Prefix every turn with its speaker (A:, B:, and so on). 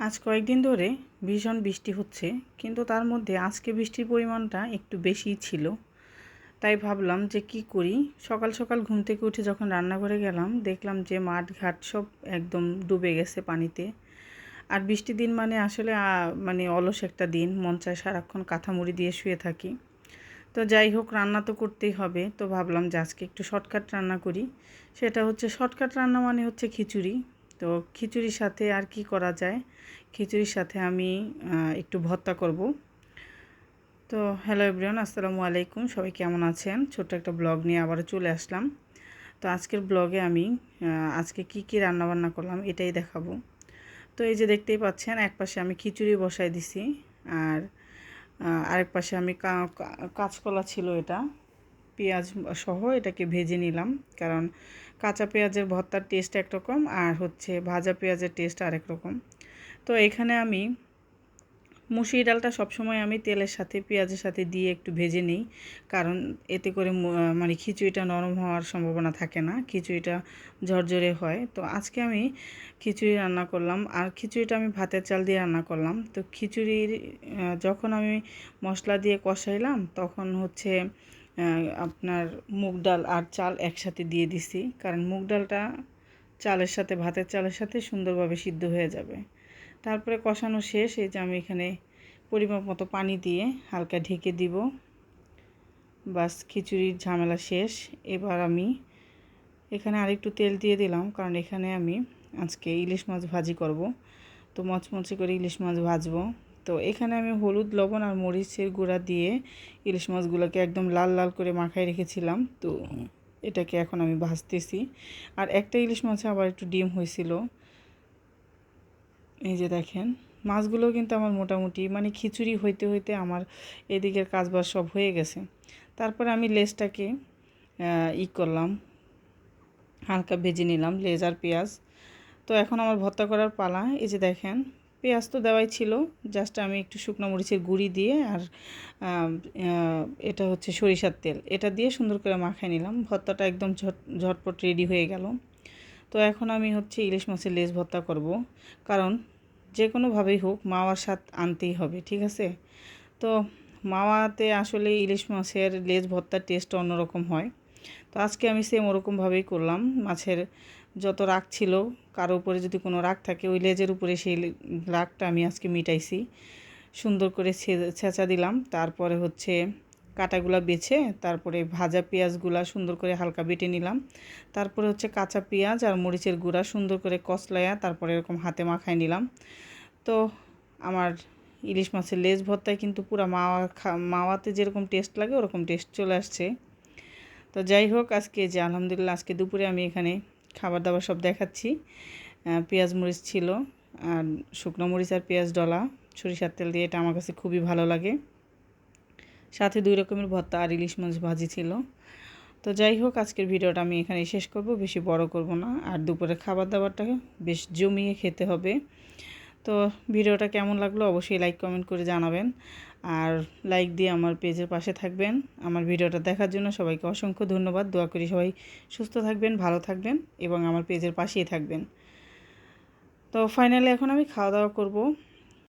A: আজ কয়েকদিন ধরে ভীষণ বৃষ্টি হচ্ছে, কিন্তু তার মধ্যে আজকে বৃষ্টির পরিমাণটা একটু বেশিই ছিল। তাই ভাবলাম যে কি করি? সকাল সকাল ঘুম থেকে উঠে যখন রান্নাঘরে গেলাম, দেখলাম যে মাঠ ঘাট সব একদম ডুবে গেছে পানিতে। আর বৃষ্টির দিন মানে আসলে মানে অলস একটা দিন, মন চায় সারাক্ষণ কাঁথা মুড়ি দিয়ে শুয়ে থাকি। তো যাই হোক, রান্না তো করতেই হবে। তো ভাবলাম যে আজকে একটু শর্টকাট রান্না করি। সেটা হচ্ছে, শর্টকাট রান্না মানে হচ্ছে খিচুড়ি। তো খিচুড়ির সাথে আর কি করা যায়? খিচুড়ির সাথে আমি একটু ভর্তা করব। তো হ্যালো এভরিওয়ান আসসালামু আলাইকুম। সবাই কেমন আছেন? ছোট্ট একটা ব্লগ নিয়ে আবারও চলে আসলাম। তো আজকের ব্লগে আমি আজকে কি কি রান্না বান্না করলাম এটাই দেখাবো। তো এই যে দেখতেই পাচ্ছেন, এক পাশে আমি খিচুড়ি বসাই দিছি, আর আরেক পাশে আমি কাঁচকলা ছিল এটা। পেঁয়াজ সহ এটাকে ভেজে নিলাম। কারণ কাঁচা পেঁয়াজের ভর্তার টেস্ট একরকম আর হচ্ছে ভাজা পেঁয়াজের টেস্ট আরেক রকম। তো এখানে আমি মুসুরি ডালটা সবসময় আমি তেলের সাথে, পেঁয়াজের সাথে দিয়ে একটু ভেজে নিই। কারণ এতে করে মানে খিচুড়িটা নরম হওয়ার সম্ভাবনা থাকে না, খিচুড়িটা ঝরঝরে হয়। তো আজকে আমি খিচুড়ি রান্না করলাম আর খিচুড়িটা আমি ভাতের চাল দিয়ে রান্না করলাম। তো খিচুড়ির যখন আমি মশলা দিয়ে কষাইলাম তখন হচ্ছে আপনার মুগ ডাল আর চাল একসাথে দিয়ে দিছি। কারণ মুগ ডালটা চালের সাথে, ভাতের চালের সাথে সুন্দরভাবে সিদ্ধ হয়ে যাবে। তারপরে কষানো শেষ, এই যে আমি এখানে পরিমাপ মতো পানি দিয়ে হালকা ঢেকে দিব। বাস খিচুড়ির ঝামেলা শেষ। এবার আমি এখানে আরেকটু তেল দিয়ে দিলাম, কারণ এখানে আমি আজকে ইলিশ মাছ ভাজি করব। তো মচমচে করে ইলিশ মাছ ভাজবো। তো এখানে আমি হলুদ লবণ আর মরিচের গুঁড়া দিয়ে ইলিশ মাছগুলোকে একদম লাল লাল করে মাখায় রেখেছিলাম। তো এটাকে এখন আমি ভাজতেছি। আর একটা ইলিশ মাছে আবার একটু ডিম হয়েছিল। এই যে দেখেন মাছগুলো কিন্তু আমার মোটামুটি মানে খিচুড়ি হইতে হইতে আমার এদিকের কাজবাজ সব হয়ে গেছে। তারপরে আমি লেজটাকে ই করলাম হালকা ভেজে নিলাম লেজ আর পেঁয়াজ। তো এখন আমার ভর্তা করার পালা। এই যে দেখেন পেঁয়াজ তো দেওয়াই ছিল। জাস্ট আমি একটু শুকনো মরিচের গুঁড়ি দিয়ে আর এটা হচ্ছে সরিষার তেল। এটা দিয়ে সুন্দর করে মাখায় নিলাম। ভর্তাটা একদম ঝট, ঝটপট রেডি হয়ে গেল। তো এখন আমি হচ্ছে ইলিশ মাছের লেজ ভর্তা করব। কারণ যে কোনোভাবেই হোক মাওয়ার স্বাদ আনতেই হবে, ঠিক আছে? তো মাওয়াতে আসলে ইলিশ মাছের লেজ ভর্তার টেস্ট অন্যরকম হয়। তো আজকে আমি সেম ওরকমভাবেই করলাম। মাছের যত রাগ ছিল, কারও উপরে যদি কোনো রাগ থাকে, ওই লেজের উপরে সেই রাগটা আমি আজকে মিটাইছি। সুন্দর করে ছেঁচা দিলাম। তারপরে হচ্ছে কাটাগুলা বেছে, তারপরে ভাজা পেঁয়াজগুলা সুন্দর করে হালকা বেটে নিলাম। তারপরে হচ্ছে কাঁচা পেঁয়াজ আর মরিচের গুঁড়া সুন্দর করে কষলাইয়া তারপরে এরকম হাতে মাখায় নিলাম। তো আমার ইলিশ মাছের লেজ ভর্তায় কিন্তু পুরো মাওয়া মাওয়াতে যেরকম টেস্ট লাগে, ওরকম টেস্ট চলে আসছে। তো যাই হোক, আজকে যে আলহামদুলিল্লাহ, আজকে দুপুরে আমি এখানে খাবার দাবার সব দেখাচ্ছি। পেঁয়াজ মরিচ ছিল আর শুকনো মরিচ আর পেঁয়াজ ডলা। সরিষার তেল দিয়ে এটা আমার কাছে খুবই ভালো লাগে। সাথে দুই রকমের ভর্তা আর ইলিশ মাছ ভাজি ছিল। তো যাই হোক, আজকের ভিডিওটা আমি এখানে শেষ করব। বেশি বড় করব না। আর দুপুরে খাবার দাবারটা বেশ জমিয়ে খেতে হবে। তো ভিডিওটা কেমন লাগল অবশ্যই লাইক কমেন্ট করে জানাবেন। আর লাইক দিয়ে আমার পেজের পাশে থাকবেন। আমার ভিডিওটা দেখার জন্য সবাইকে অসংখ্য ধন্যবাদ। দোয়া করি সবাই সুস্থ থাকবেন, ভালো থাকবেন এবং আমার পেজের পাশেই থাকবেন। তো ফাইনালি এখন আমি খাওয়া দাওয়া করব।